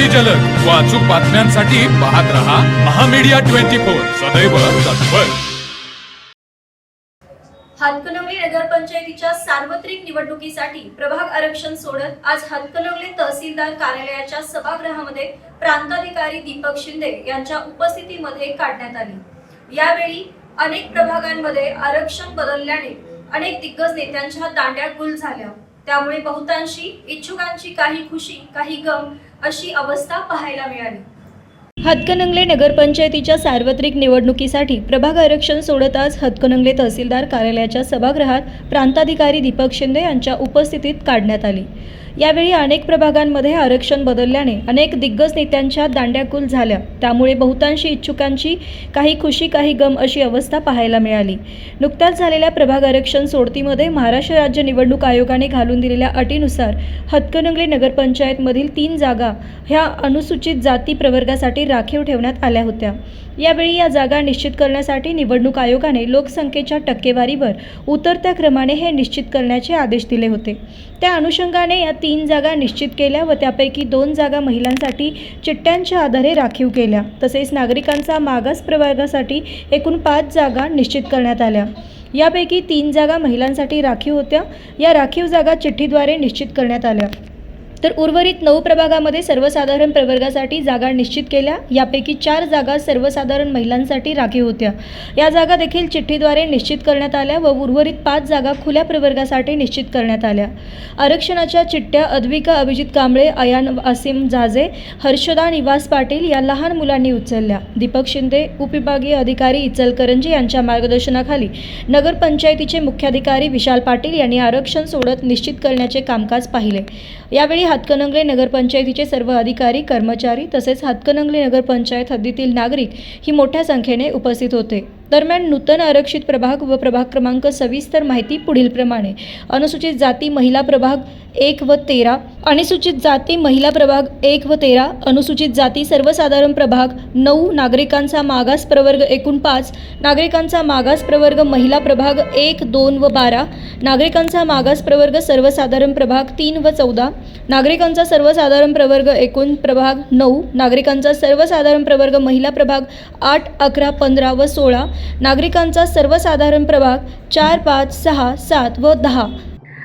अगदी जलद व अचूक बातम्यांसाठी पाहत रहा महामीडिया ट्वेंटी फोर. सदैव तत्पर. हातकणंगले नगरपंचायतीच्या सार्वत्रिक निवडणुकीसाठी प्रभाग आरक्षण सोडत आज हातकणंगले तहसीलदार कार्यालयाच्या सभागृहामध्ये प्रांताधिकारी दीपक शिंदे यांच्या उपस्थितीमध्ये काढण्यात आली. यावेळी अनेक प्रभागांमध्ये आरक्षण बदलल्याने अनेक दिग्गज नेत्यांच्या दांड्या गुल झाल्या. त्यामुळे बहुतांशी इच्छुकांची काही खुशी काही गम अशी अवस्था पाहायला मिळाली. हतकनंगले नगरपंचायतीच्या सार्वत्रिक निवडणुकीसाठी प्रभाग आरक्षण सोडत आज तहसीलदार कार्यालयाच्या सभागृहात प्रांताधिकारी दीपक शिंदे यांच्या उपस्थितीत काढण्यात आली. यावेळी अनेक प्रभागांमध्ये आरक्षण बदलल्याने अनेक दिग्गज नेत्यांच्या दांड्याकुल झाल्या. त्यामुळे बहुतांशी इच्छुकांची काही खुशी काही गम अशी अवस्था पाहायला मिळाली. नुकत्याच झालेल्या प्रभाग आरक्षण सोडतीमध्ये महाराष्ट्र राज्य निवडणूक आयोगाने घालून दिलेल्या अटीनुसार हातकणंगले नगरपंचायतमधील तीन जागा ह्या अनुसूचित जाती प्रवर्गासाठी राखीव ठेवण्यात आल्या होत्या. यावेळी या जागा निश्चित करण्यासाठी निवडणूक आयोगाने लोकसंख्येच्या टक्केवारीवर उतरत्या क्रमाने हे निश्चित करण्याचे आदेश दिले होते. त्या अनुषंगाने या तीन जागा निश्चित केल्या व त्यापैकी दोन जागा महिलांसाठी चिठ्ठ्यांच्या आधारे राखीव केल्या. तसेच नागरिकांचा मागास प्रवर्गासाठी एकूण पाच जागा निश्चित करण्यात आल्या. यापैकी तीन जागा महिलांसाठी राखीव होत्या. या राखीव जागा चिठ्ठीद्वारे निश्चित करण्यात आल्या. तर उर्वरित नऊ प्रभागामध्ये सर्वसाधारण प्रवर्गासाठी जागा निश्चित केल्या. यापैकी चार जागा सर्वसाधारण महिलांसाठी राखीव होत्या. या जागा देखील चिठ्ठीद्वारे निश्चित करण्यात आल्या व उर्वरित पाच जागा खुल्या प्रवर्गासाठी निश्चित करण्यात आल्या. आरक्षणाच्या चिठ्ठ्या अद्विका अभिजित कांबळे अयान असीम जाजे हर्षदा निवास पाटील या लहान मुलांनी उचलल्या. दीपक शिंदे उपविभागीय अधिकारी इचलकरंजी यांच्या मार्गदर्शनाखाली नगरपंचायतीचे मुख्याधिकारी विशाल पाटील यांनी आरक्षण सोडत निश्चित करण्याचे कामकाज पाहिले. यावेळी हातकणंगले नगरपंचायतीचे सर्व अधिकारी कर्मचारी तसेच हातकणंगले नगरपंचायत हद्दीतील नागरिक ही मोठ्या संख्येने उपस्थित होते. दरम्यान नूतन आरक्षित प्रभाग व प्रभाग क्रमांक सविस्तर माहिती पुढीलप्रमाणे. अनुसूचित जाती महिला प्रभाग एक व तेरा. अनुसूचित जाती महिला प्रभाग एक व तेरा. अनुसूचित जाती सर्वसाधारण प्रभाग नऊ. नागरिकांचा मागास प्रवर्ग एकूण पाच. नागरिकांचा मागास प्रवर्ग महिला प्रभाग एक दोन व बारा. नागरिकांचा मागास प्रवर्ग सर्वसाधारण प्रभाग तीन व चौदा. नागरिकांचा सर्वसाधारण प्रवर्ग एकूण प्रभाग नऊ. नागरिकांचा सर्वसाधारण प्रवर्ग महिला प्रभाग आठ अकरा पंधरा व सोळा. नागरिकांचा सर्वसाधारण प्रभाग चार पाच सहा सात व दहा.